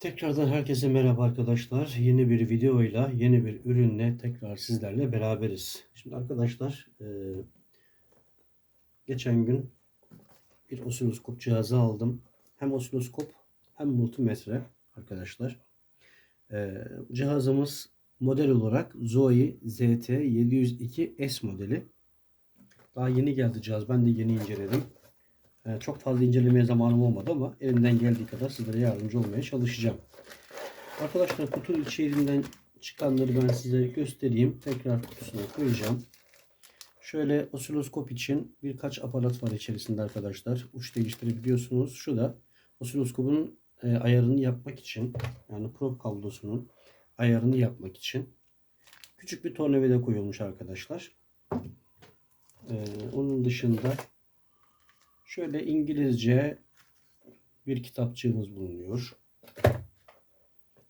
Tekrardan herkese merhaba arkadaşlar. Yeni bir videoyla, yeni bir ürünle tekrar sizlerle beraberiz. Şimdi arkadaşlar, e, geçen gün bir osiloskop cihazı aldım. Hem osiloskop hem multimetre arkadaşlar. E, cihazımız model olarak Zoe ZT702S modeli. Daha yeni geldi cihaz. Ben de yeni inceledim. Ee, Çok fazla incelemeye zamanım olmadı ama elimden geldiği kadar sizlere yardımcı olmaya çalışacağım. Arkadaşlar kutunun içeriğinden çıkanları ben size göstereyim. Tekrar kutusuna koyacağım. Şöyle osiloskop için birkaç aparat var içerisinde arkadaşlar. Uç değiştirebiliyorsunuz. Şu da osiloskopun e, ayarını yapmak için yani probe kablosunun ayarını yapmak için küçük bir tornavida koyulmuş arkadaşlar. Ee, onun dışında Şöyle İngilizce bir kitapçığımız bulunuyor.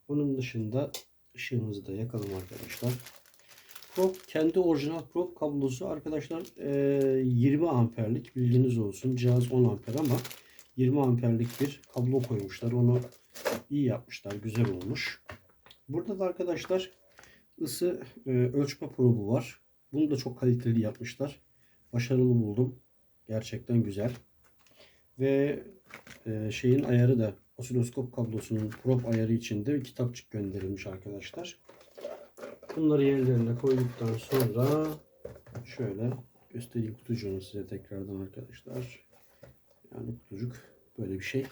Onun dışında ışığımızı da yakalım arkadaşlar. Probe kendi orijinal probe kablosu arkadaşlar e, 20 amperlik bilginiz olsun. Cihaz 10 amper ama 20 amperlik bir kablo koymuşlar. Onu iyi yapmışlar. Güzel olmuş. Burada da arkadaşlar ısı ölçme probu var. Bunu da çok kaliteli yapmışlar. Başarılı buldum. Gerçekten güzel. Ve e, şeyin ayarı da osiloskop kablosunun prop ayarı için de bir kitapçık gönderilmiş arkadaşlar. Bunları yerlerine koyduktan sonra şöyle göstereyim kutucuğunu size tekrardan arkadaşlar. Yani kutucuk böyle bir şey.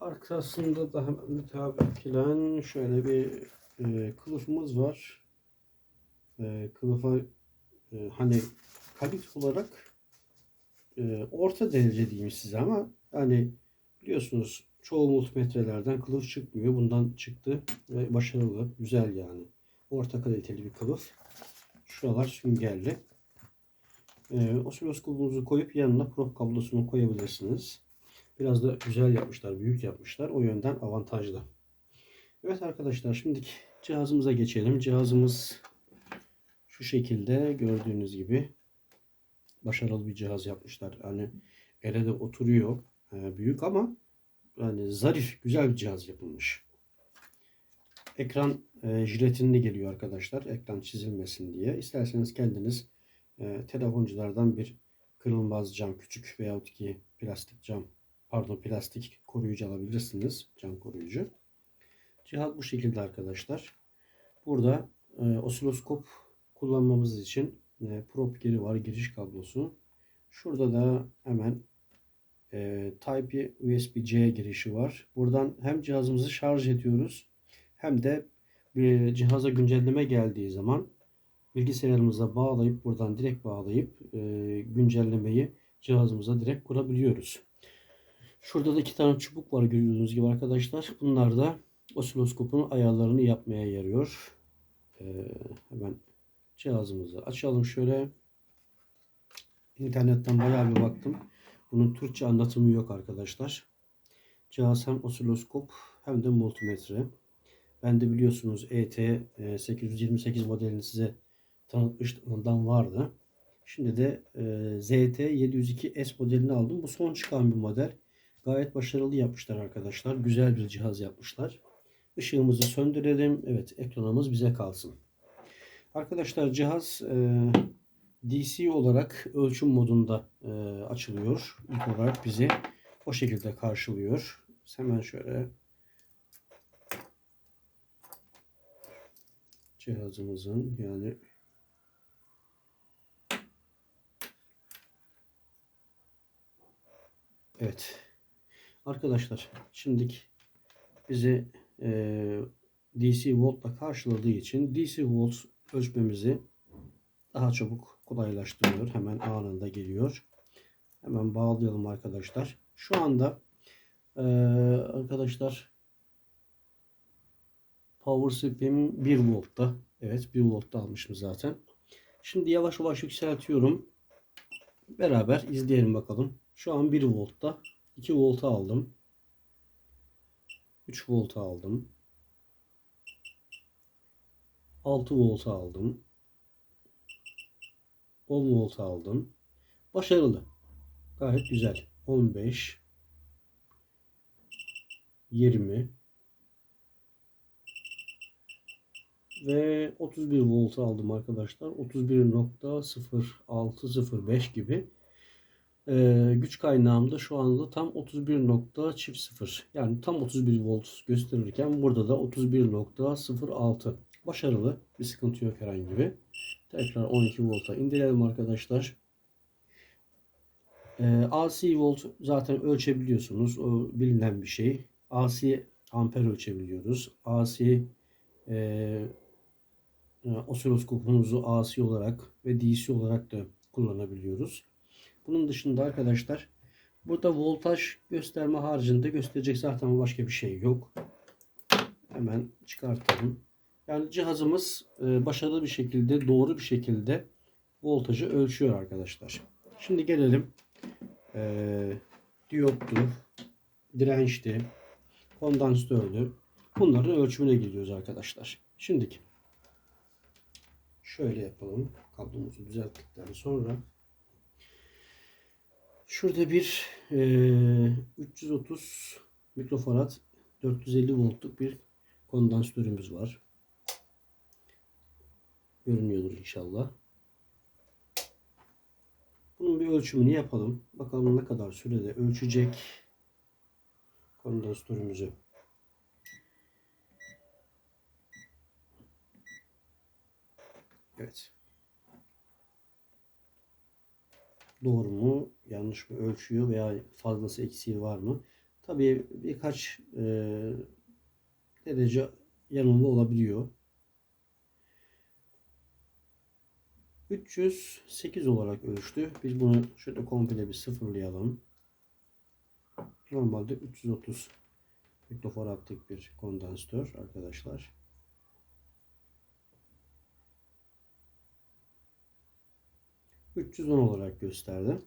Arkasında da müteakilen şöyle bir e, kılıfımız var. E, kılıfa e, hani kalite olarak e, orta derece diyeyim size ama yani biliyorsunuz çoğu multimetrelerden kılıf çıkmıyor. Bundan çıktı ve başarılı, güzel yani. Orta kaliteli bir kılıf. Şuralar süngerli. E, osiloskopunuzu koyup yanına prop kablosunu koyabilirsiniz. Biraz da güzel yapmışlar, büyük yapmışlar. O yönden avantajlı. Evet arkadaşlar şimdi cihazımıza geçelim. Cihazımız şu şekilde gördüğünüz gibi başarılı bir cihaz yapmışlar. Yani ele de oturuyor. E, büyük ama yani zarif, güzel bir cihaz yapılmış. Ekran e, jiletinli geliyor arkadaşlar. Ekran çizilmesin diye. İsterseniz kendiniz e, telefonculardan bir kırılmaz cam küçük veyahut ki plastik cam pardon plastik koruyucu alabilirsiniz. Cam koruyucu. Cihaz bu şekilde arkadaşlar. Burada e, osiloskop kullanmamız için e, prop geri var giriş kablosu. Şurada da hemen e, Type USB-C girişi var. Buradan hem cihazımızı şarj ediyoruz hem de bir cihaza güncelleme geldiği zaman bilgisayarımıza bağlayıp buradan direkt bağlayıp e, güncellemeyi cihazımıza direkt kurabiliyoruz. Şurada da iki tane çubuk var gördüğünüz gibi arkadaşlar. Bunlar da osiloskopun ayarlarını yapmaya yarıyor. Ee, hemen cihazımızı açalım şöyle. İnternetten bayağı bir baktım. Bunun Türkçe anlatımı yok arkadaşlar. Cihaz hem osiloskop hem de multimetre. Ben de biliyorsunuz E ET 828 modelini size tanıtmıştım. Vardı. Şimdi de e, ZT 702S modelini aldım. Bu son çıkan bir model. Gayet başarılı yapmışlar arkadaşlar. Güzel bir cihaz yapmışlar. Işığımızı söndürelim. Evet ekranımız bize kalsın. Arkadaşlar cihaz e, DC olarak ölçüm modunda e, açılıyor. İlk olarak bizi o şekilde karşılıyor. Hemen şöyle cihazımızın yani Evet. Arkadaşlar şimdilik bizi e, DC voltla karşıladığı için DC volt ölçmemizi daha çabuk kolaylaştırıyor. Hemen anında geliyor. Hemen bağlayalım arkadaşlar. Şu anda e, arkadaşlar power strip'im 1 voltta. Evet 1 voltta almışım zaten. Şimdi yavaş yavaş yükseltiyorum. Beraber izleyelim bakalım. Şu an 1 voltta. 2 volta aldım. 3 volta aldım. 6 volt aldım. 10 volt aldım. Başarılı. Gayet güzel. 15 20 ve 31 volt aldım arkadaşlar. 31.0605 gibi. Ee, güç kaynağım da şu anda tam 31.0 yani tam 31 volt gösterirken burada da 31.06 başarılı bir sıkıntı yok herhangi bir. Tekrar 12 volta indirelim arkadaşlar. Ee, AC volt zaten ölçebiliyorsunuz. O bilinen bir şey. AC amper ölçebiliyoruz. AC e, osiloskopumuzu AC olarak ve DC olarak da kullanabiliyoruz. Bunun dışında arkadaşlar burada voltaj gösterme haricinde gösterecek zaten başka bir şey yok. Hemen çıkartalım. Yani cihazımız e, başarılı bir şekilde doğru bir şekilde voltajı ölçüyor arkadaşlar. Şimdi gelelim e, diyottu, dirençti, kondansördü. Bunların ölçümüne gidiyoruz arkadaşlar. Şimdiki şöyle yapalım. Kablomuzu düzelttikten sonra şurada bir e, 330 mikrofarad 450 voltluk bir kondansatörümüz var. Görünüyordur inşallah. Bunun bir ölçümünü yapalım. Bakalım ne kadar sürede ölçecek kondansatörümüzü. Evet. Doğru mu, yanlış mı ölçüyor veya fazlası eksiği var mı? Tabii birkaç e, derece yanılma olabiliyor. 308 olarak ölçtü. Biz bunu şöyle komple bir sıfırlayalım. Normalde 330 mikrofaradlık bir kondansatör arkadaşlar. ...310 olarak gösterdi.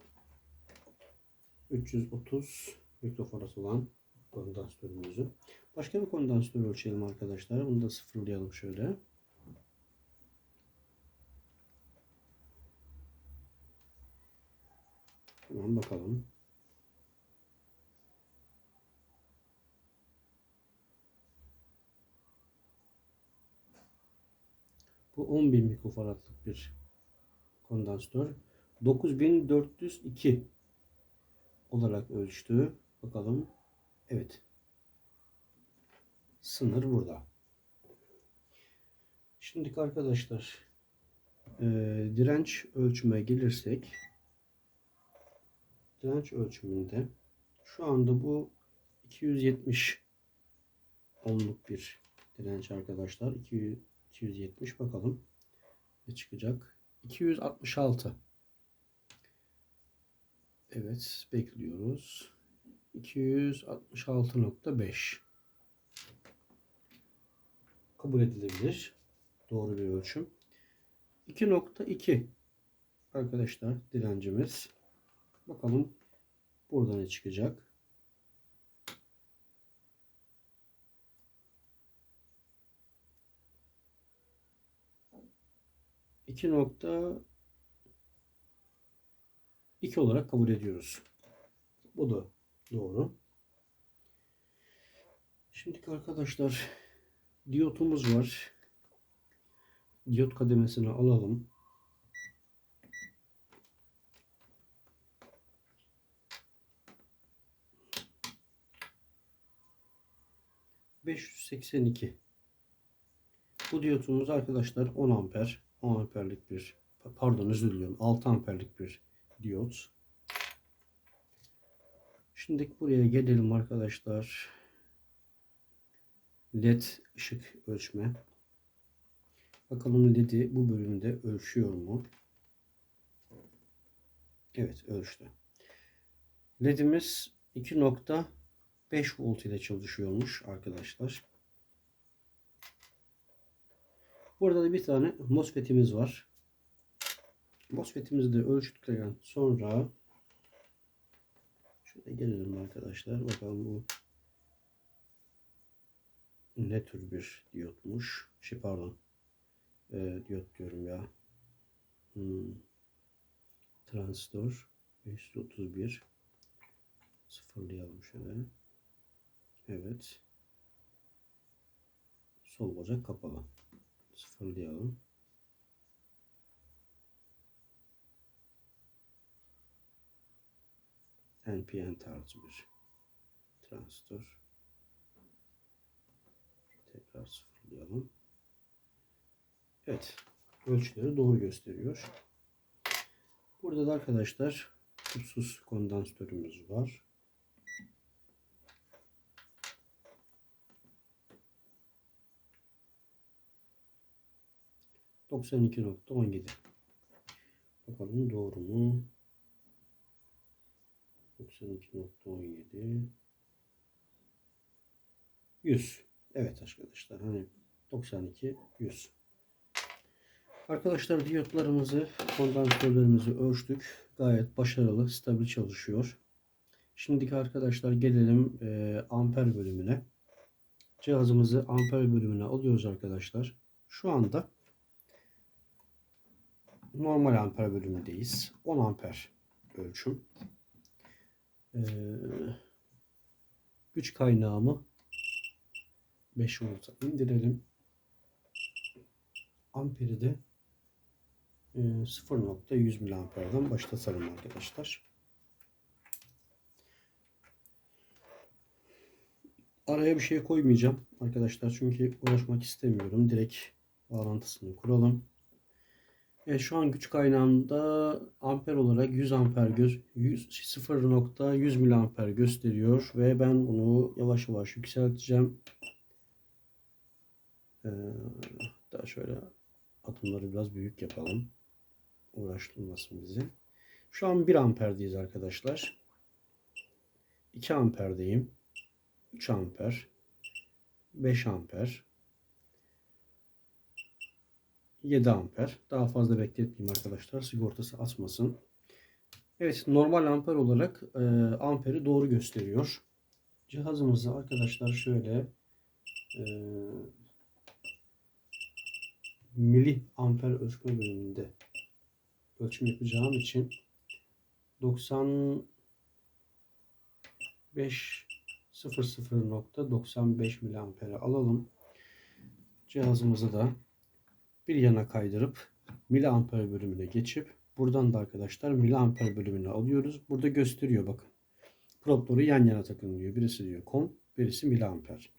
330 mikrofarad olan kondansatörümüzü. Başka bir kondansatör ölçelim arkadaşlar. Bunu da sıfırlayalım şöyle. Hemen bakalım. Bu 10.000 mikrofaradlık bir kondansatör. 9402 olarak ölçtü. Bakalım. Evet. Sınır burada. Şimdi arkadaşlar e, direnç ölçüme gelirsek direnç ölçümünde şu anda bu 270 ohmluk bir direnç arkadaşlar. 270 bakalım ne çıkacak. 266 Evet bekliyoruz. 266.5 kabul edilebilir. Doğru bir ölçüm. 2.2 arkadaşlar direncimiz. Bakalım burada ne çıkacak. İki nokta iki olarak kabul ediyoruz. Bu da doğru. Şimdi arkadaşlar diyotumuz var. Diyot kademesini alalım. 582. Bu diyotumuz arkadaşlar 10 amper. 10 amperlik bir pardon özür diliyorum 6 amperlik bir diyot. Şimdi buraya gelelim arkadaşlar. LED ışık ölçme. Bakalım LED'i bu bölümde ölçüyor mu? Evet ölçtü. LED'imiz 2. 5 volt ile çalışıyormuş arkadaşlar. Burada da bir tane MOSFET'imiz var. MOSFET'imizi de ölçtükten sonra şöyle gelelim arkadaşlar. Bakalım bu ne tür bir diyotmuş. Şey pardon. E, diyot diyorum ya. Hmm. Transistör 531 sıfırlayalım şöyle. Evet. Sol bacak kapalı. Sıfırlayalım. NPN tarzı bir transistör. Tekrar sıfırlayalım. Evet. Ölçüleri doğru gösteriyor. Burada da arkadaşlar tüpsüz kondansatörümüz var. Doksan iki nokta on yedi. Bakalım doğru mu? 92.17 100 Evet arkadaşlar hani 92 100 Arkadaşlar diyotlarımızı kondansatörlerimizi ölçtük. Gayet başarılı, stabil çalışıyor. Şimdiki arkadaşlar gelelim e, amper bölümüne. Cihazımızı amper bölümüne alıyoruz arkadaşlar. Şu anda normal amper bölümündeyiz. 10 amper ölçüm. Ee, güç kaynağımı 5 volta indirelim. Amperi de e, 0.100 miliamperden başlatalım arkadaşlar. Araya bir şey koymayacağım arkadaşlar çünkü uğraşmak istemiyorum. Direkt bağlantısını kuralım. Evet, şu an güç kaynağında amper olarak 100 amper göz 100 0.100 miliamper gösteriyor ve ben bunu yavaş yavaş yükselteceğim. Ee, daha şöyle adımları biraz büyük yapalım. Uğraştırmasın bizi. Şu an 1 amperdeyiz arkadaşlar. 2 amperdeyim. 3 amper. 5 amper. 7 amper. Daha fazla bekletmeyeyim arkadaşlar. Sigortası atmasın. Evet normal amper olarak e, amperi doğru gösteriyor. Cihazımızı arkadaşlar şöyle e, mili amper ölçme bölümünde ölçüm yapacağım için 95 00.95 miliampere alalım. Cihazımızı da bir yana kaydırıp miliamper bölümüne geçip buradan da arkadaşlar miliamper bölümünü alıyoruz. Burada gösteriyor bakın. Propları yan yana takın diyor. Birisi diyor kom, birisi miliamper.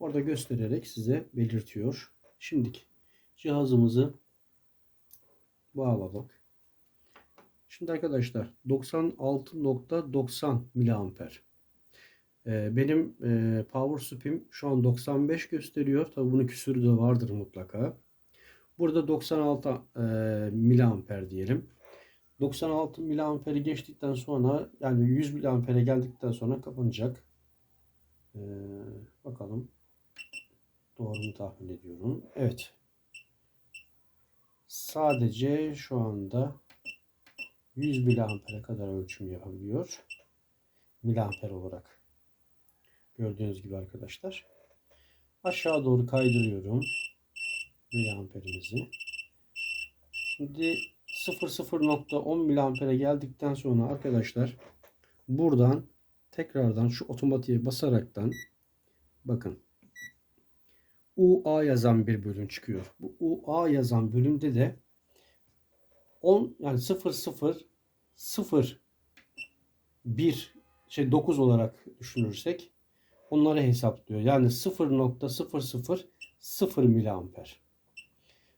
Orada göstererek size belirtiyor. Şimdiki cihazımızı bağladık. Şimdi arkadaşlar 96.90 miliamper. Ee, benim e, power sup'im şu an 95 gösteriyor. Tabi bunun küsürü de vardır mutlaka. Burada 96 e, miliamper diyelim. 96 miliamperi geçtikten sonra yani 100 miliampere geldikten sonra kapanacak. Ee, bakalım. Doğru mu tahmin ediyorum. Evet. Sadece şu anda 100 miliampere kadar ölçüm yapabiliyor. Miliamper olarak. Gördüğünüz gibi arkadaşlar. Aşağı doğru kaydırıyorum miliamperimizi. Şimdi 00.10 miliampere geldikten sonra arkadaşlar buradan tekrardan şu otomatiğe basaraktan bakın UA yazan bir bölüm çıkıyor. Bu UA yazan bölümde de 10 yani 0 0 0 1 şey 9 olarak düşünürsek onları hesaplıyor. Yani 0.00 0 miliamper.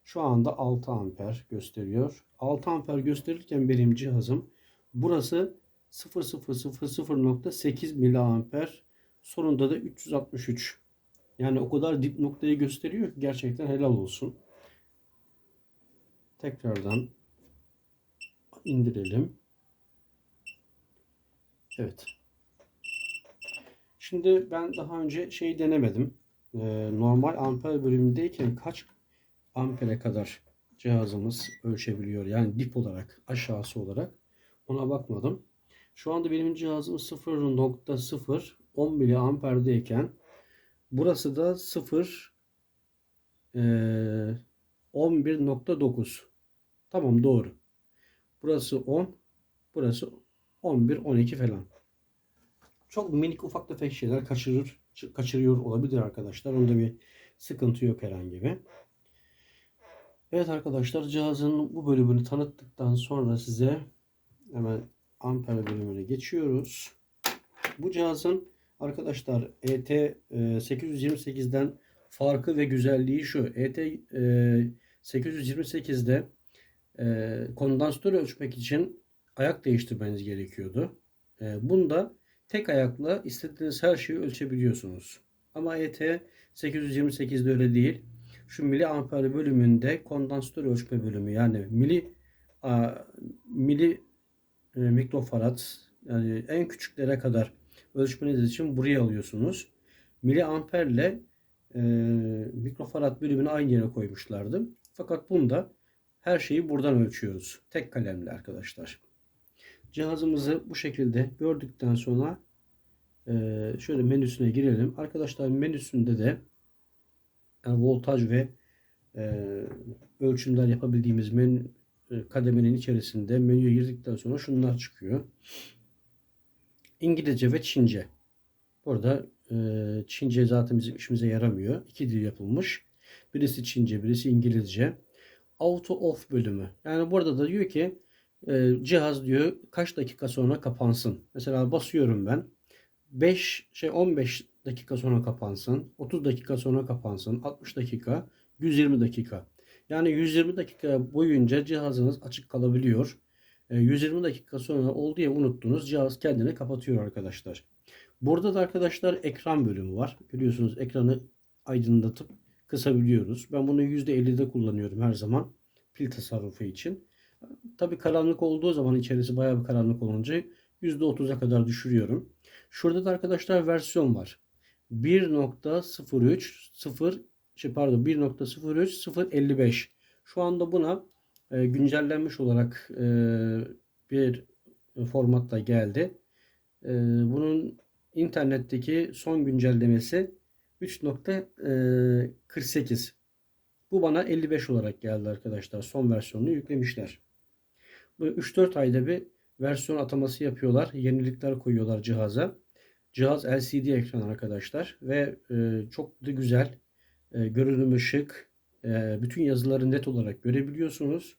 Şu anda 6 amper gösteriyor. 6 amper gösterirken benim cihazım burası 0000.8 miliamper sonunda da 363. Yani o kadar dip noktayı gösteriyor ki gerçekten helal olsun. Tekrardan indirelim. Evet. Şimdi ben daha önce şey denemedim. Ee, normal amper bölümündeyken kaç ampere kadar cihazımız ölçebiliyor. Yani dip olarak, aşağısı olarak. Ona bakmadım. Şu anda benim cihazım 0.0 10 miliamperdeyken burası da 0 e, 11.9 tamam doğru. Burası 10 burası 11 12 falan. Çok minik ufak tefek şeyler kaçırır kaçırıyor olabilir arkadaşlar. Onu da bir Sıkıntı yok herhangi bir. Evet arkadaşlar cihazın bu bölümünü tanıttıktan sonra size hemen amper bölümüne geçiyoruz. Bu cihazın arkadaşlar E ET 828'den farkı ve güzelliği şu. E ET 828'de e, kondansatörü ölçmek için ayak değiştirmeniz gerekiyordu. E, bunda tek ayakla istediğiniz her şeyi ölçebiliyorsunuz. Ama E ET 828'de öyle değil. Şu miliamper bölümünde kondansatör ölçme bölümü yani mili a, mili e, mikrofarad yani en küçüklere kadar ölçmeniz için buraya alıyorsunuz. Miliamperle e, mikrofarad bölümünü aynı yere koymuşlardı. Fakat bunda her şeyi buradan ölçüyoruz. Tek kalemle arkadaşlar. Cihazımızı bu şekilde gördükten sonra e, şöyle menüsüne girelim. Arkadaşlar menüsünde de yani voltaj ve e, ölçümler yapabildiğimiz menü, e, kademenin içerisinde menüye girdikten sonra şunlar çıkıyor. İngilizce ve Çince. Burada e, Çince zaten bizim işimize yaramıyor. İki dil yapılmış. Birisi Çince, birisi İngilizce. Auto off bölümü. Yani burada da diyor ki e, cihaz diyor kaç dakika sonra kapansın. Mesela basıyorum ben. 5 şey 15 dakika sonra kapansın. 30 dakika sonra kapansın. 60 dakika, 120 dakika. Yani 120 dakika boyunca cihazınız açık kalabiliyor. E, 120 dakika sonra oldu ya unuttunuz. Cihaz kendini kapatıyor arkadaşlar. Burada da arkadaşlar ekran bölümü var. Görüyorsunuz ekranı aydınlatıp kısabiliyoruz. Ben bunu %50'de kullanıyorum her zaman. Pil tasarrufu için. Tabi karanlık olduğu zaman içerisi bayağı bir karanlık olunca %30'a kadar düşürüyorum. Şurada da arkadaşlar versiyon var. 1.03 0 şey pardon 1.03 055. Şu anda buna e, güncellenmiş olarak e, bir formatta geldi. E, bunun internetteki son güncellemesi 3.48. Bu bana 55 olarak geldi arkadaşlar. Son versiyonunu yüklemişler. Bu 3-4 ayda bir versiyon ataması yapıyorlar. Yenilikler koyuyorlar cihaza. Cihaz LCD ekran arkadaşlar ve e, çok da güzel. E, görünümü şık. E, bütün yazıları net olarak görebiliyorsunuz.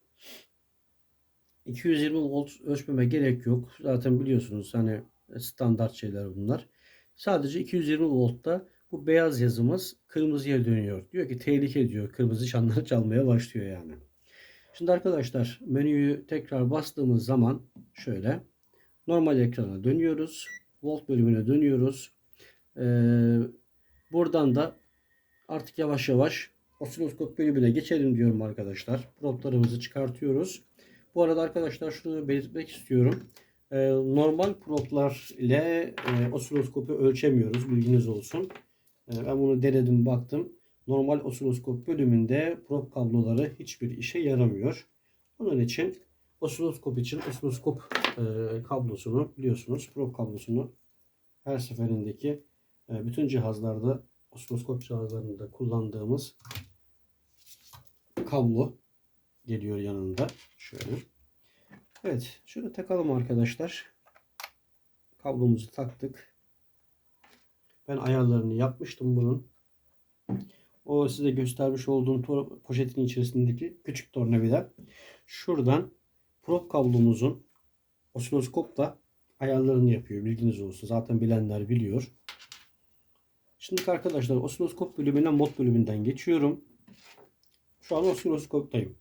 220 volt ölçmeme gerek yok. Zaten biliyorsunuz hani standart şeyler bunlar. Sadece 220 voltta bu beyaz yazımız kırmızıya dönüyor. Diyor ki tehlike diyor. Kırmızı çanlar çalmaya başlıyor yani. Şimdi arkadaşlar menüyü tekrar bastığımız zaman şöyle normal ekrana dönüyoruz. Volt bölümüne dönüyoruz. Ee, buradan da artık yavaş yavaş osiloskop bölümüne geçelim diyorum arkadaşlar. Proplarımızı çıkartıyoruz. Bu arada arkadaşlar şunu belirtmek istiyorum. Ee, normal proplar ile e, osiloskopu ölçemiyoruz. Bilginiz olsun. Ee, ben bunu denedim baktım. Normal osiloskop bölümünde prop kabloları hiçbir işe yaramıyor. Onun için osiloskop için osiloskop e, kablosunu biliyorsunuz prop kablosunu her seferindeki e, bütün cihazlarda osiloskop cihazlarında kullandığımız kablo geliyor yanında. Şöyle. Evet. Şöyle takalım arkadaşlar. Kablomuzu taktık. Ben ayarlarını yapmıştım bunun. O size göstermiş olduğum poşetin içerisindeki küçük tornavida. Şuradan prop kablomuzun osiloskopla ayarlarını yapıyor. Bilginiz olsun. Zaten bilenler biliyor. Şimdi arkadaşlar osiloskop bölümüne mod bölümünden geçiyorum. Şu an osiloskoptayım.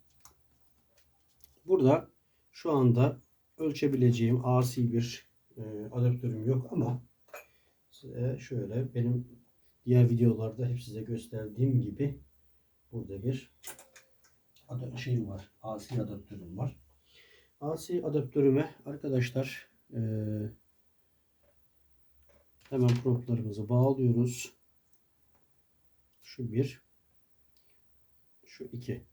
Burada şu anda ölçebileceğim AC bir e, adaptörüm yok ama size şöyle benim diğer videolarda hep size gösterdiğim gibi burada bir şeyim var. AC adaptörüm var. AC adaptörüme arkadaşlar e, hemen proplarımızı bağlıyoruz. Şu bir. Şu iki.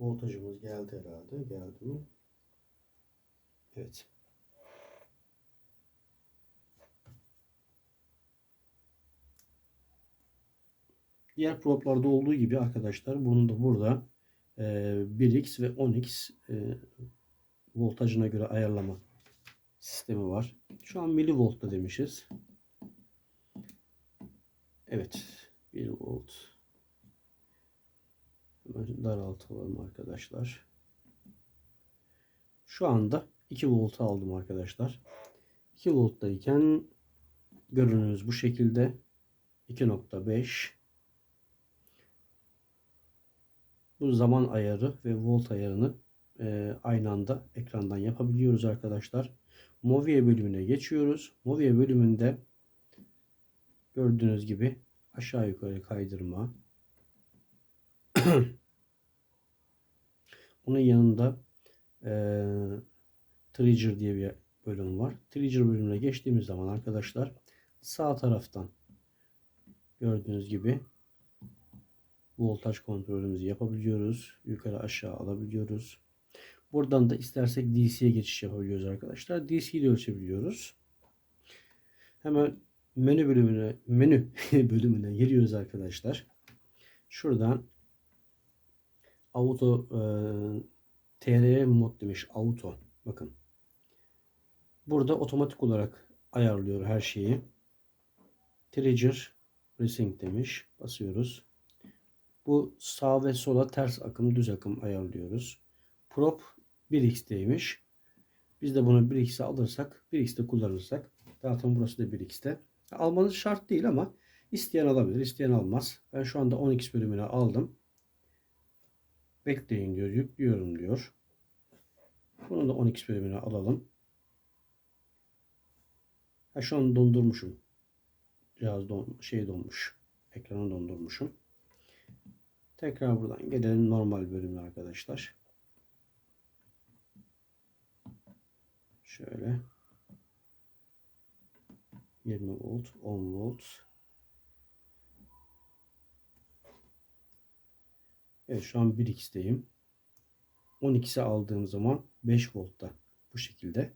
Voltajımız geldi herhalde. Geldi mi? Evet. Diğer proplarda olduğu gibi arkadaşlar bunun da burada e, 1x ve 10x e, voltajına göre ayarlama sistemi var. Şu an milivoltta demişiz. Evet. 1 volt. Hemen daraltalım arkadaşlar. Şu anda 2 volt aldım arkadaşlar. 2 volttayken görünümüz bu şekilde 2.5 bu zaman ayarı ve volt ayarını e, aynı anda ekrandan yapabiliyoruz arkadaşlar. Movie bölümüne geçiyoruz. Movie bölümünde gördüğünüz gibi aşağı yukarı kaydırma. Onun yanında e, Trigger diye bir bölüm var. Trigger bölümüne geçtiğimiz zaman arkadaşlar sağ taraftan gördüğünüz gibi voltaj kontrolümüzü yapabiliyoruz. Yukarı aşağı alabiliyoruz. Buradan da istersek DC'ye geçiş yapabiliyoruz arkadaşlar. DC'yi de ölçebiliyoruz. Hemen menü bölümüne menü bölümüne giriyoruz arkadaşlar. Şuradan auto e, TR mod demiş auto. Bakın. Burada otomatik olarak ayarlıyor her şeyi. Trigger Racing demiş. Basıyoruz. Bu sağ ve sola ters akım, düz akım ayarlıyoruz. Prop 1x'teymiş. Biz de bunu 1x'e alırsak, 1x'te kullanırsak zaten burası da 1x'te. Almanız şart değil ama isteyen alabilir, isteyen almaz. Ben şu anda 10x bölümünü aldım. Bekleyin diyor, yüklüyorum diyor. Bunu da 10x bölümüne alalım. Ha şu an dondurmuşum. Cihaz don şey donmuş. Ekranı dondurmuşum. Tekrar buradan gelelim normal bölümüne arkadaşlar. Şöyle 20 volt, 10 volt. Evet şu an 1x'teyim. 12'se aldığım zaman 5 voltta bu şekilde.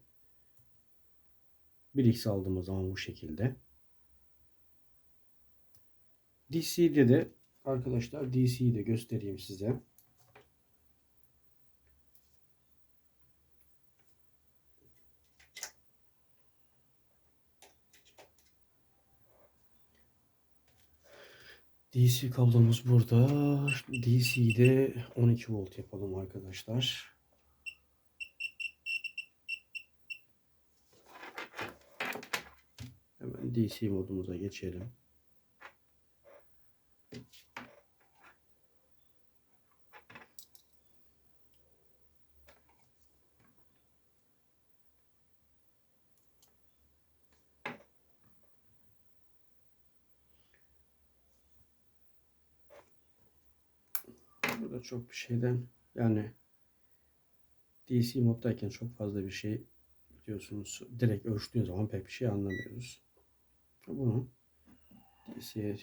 1x aldığım zaman bu şekilde. DC'de de arkadaşlar DC'yi de göstereyim size. DC kablomuz burada. DC'de 12 volt yapalım arkadaşlar. Hemen DC modumuza geçelim. Burada çok bir şeyden yani DC moddayken çok fazla bir şey biliyorsunuz direkt ölçtüğün zaman pek bir şey anlamıyoruz. Bunu DC'ye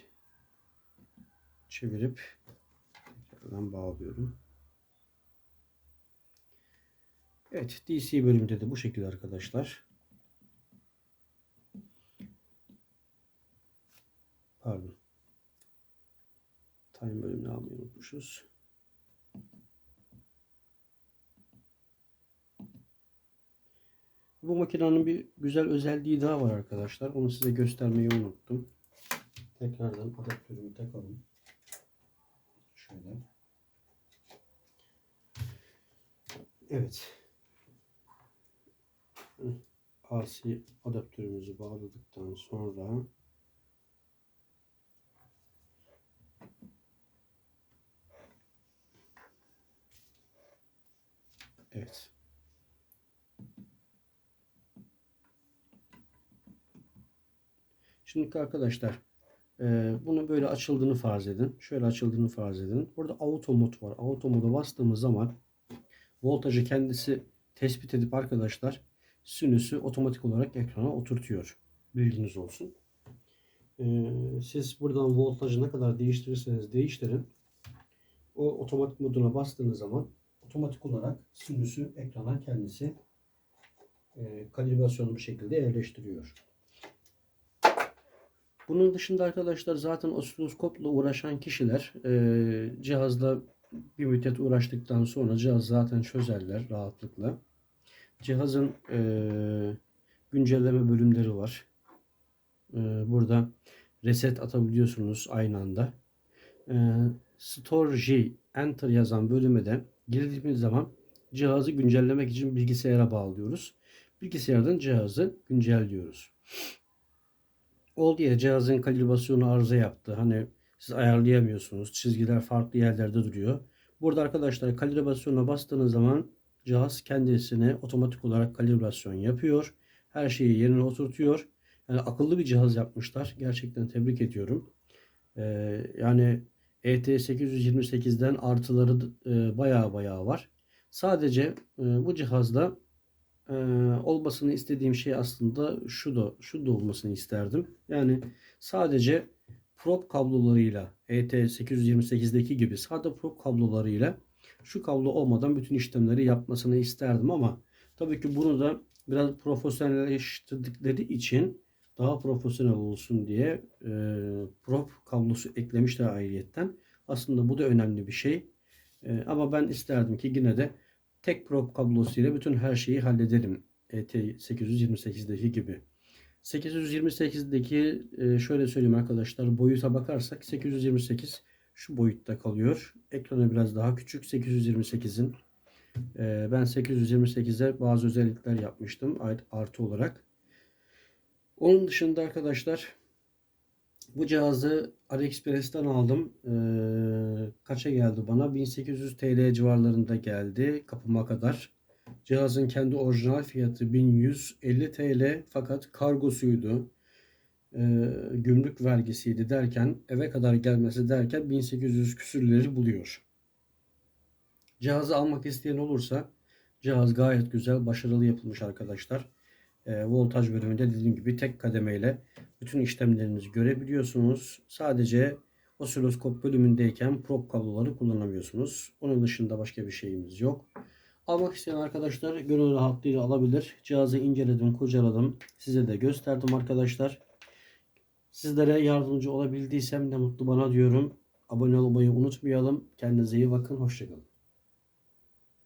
çevirip tekrardan bağlıyorum. Evet DC bölümünde de bu şekilde arkadaşlar. Pardon. Time bölümünü almayı unutmuşuz. Bu makinenin bir güzel özelliği daha var arkadaşlar. Onu size göstermeyi unuttum. Tekrardan adaptörümü takalım. Şöyle. Evet. AC adaptörümüzü bağladıktan sonra Evet. Şimdi arkadaşlar e, bunu böyle açıldığını farz edin. Şöyle açıldığını farz edin. Burada auto mod var. Auto moda bastığımız zaman voltajı kendisi tespit edip arkadaşlar sinüsü otomatik olarak ekrana oturtuyor. Bilginiz olsun. E, siz buradan voltajı ne kadar değiştirirseniz değiştirin. O otomatik moduna bastığınız zaman otomatik olarak sinüsü ekrana kendisi e, kalibrasyonu bu şekilde yerleştiriyor. Bunun dışında arkadaşlar zaten osiloskopla uğraşan kişiler e, cihazla bir müddet uğraştıktan sonra cihaz zaten çözerler rahatlıkla. Cihazın e, güncelleme bölümleri var. E, burada reset atabiliyorsunuz aynı anda. Store J Enter yazan bölüme de girdiğimiz zaman cihazı güncellemek için bilgisayara bağlıyoruz. Bilgisayardan cihazı güncelliyoruz. Oldu ya cihazın kalibrasyonu arıza yaptı. Hani siz ayarlayamıyorsunuz. Çizgiler farklı yerlerde duruyor. Burada arkadaşlar kalibrasyona bastığınız zaman cihaz kendisine otomatik olarak kalibrasyon yapıyor. Her şeyi yerine oturtuyor. Yani akıllı bir cihaz yapmışlar. Gerçekten tebrik ediyorum. Ee, yani E ET828'den artıları e, bayağı bayağı var. Sadece e, bu cihazda e, olmasını istediğim şey aslında şu da şu da olmasını isterdim. Yani sadece prop kablolarıyla E ET828'deki gibi sade prop kablolarıyla şu kablo olmadan bütün işlemleri yapmasını isterdim ama tabii ki bunu da biraz profesyonelleştirdikleri için daha profesyonel olsun diye e, prop kablosu eklemişler ayrıyetten. Aslında bu da önemli bir şey. E, ama ben isterdim ki yine de tek prop kablosuyla bütün her şeyi halledelim. E ET828'deki gibi. 828'deki e, şöyle söyleyeyim arkadaşlar boyuta bakarsak 828 şu boyutta kalıyor. Ekranı biraz daha küçük 828'in. E, ben 828'e bazı özellikler yapmıştım artı olarak. Onun dışında arkadaşlar bu cihazı AliExpress'ten aldım. Ee, kaça geldi bana? 1800 TL civarlarında geldi kapıma kadar. Cihazın kendi orijinal fiyatı 1150 TL fakat kargosuydu. Ee, gümrük vergisiydi derken eve kadar gelmesi derken 1800 küsürleri buluyor. Cihazı almak isteyen olursa cihaz gayet güzel, başarılı yapılmış arkadaşlar e, voltaj bölümünde dediğim gibi tek kademeyle bütün işlemlerinizi görebiliyorsunuz. Sadece osiloskop bölümündeyken prop kabloları kullanamıyorsunuz. Onun dışında başka bir şeyimiz yok. Almak isteyen arkadaşlar gönül rahatlığıyla alabilir. Cihazı inceledim, kurcaladım. Size de gösterdim arkadaşlar. Sizlere yardımcı olabildiysem ne mutlu bana diyorum. Abone olmayı unutmayalım. Kendinize iyi bakın. Hoşçakalın.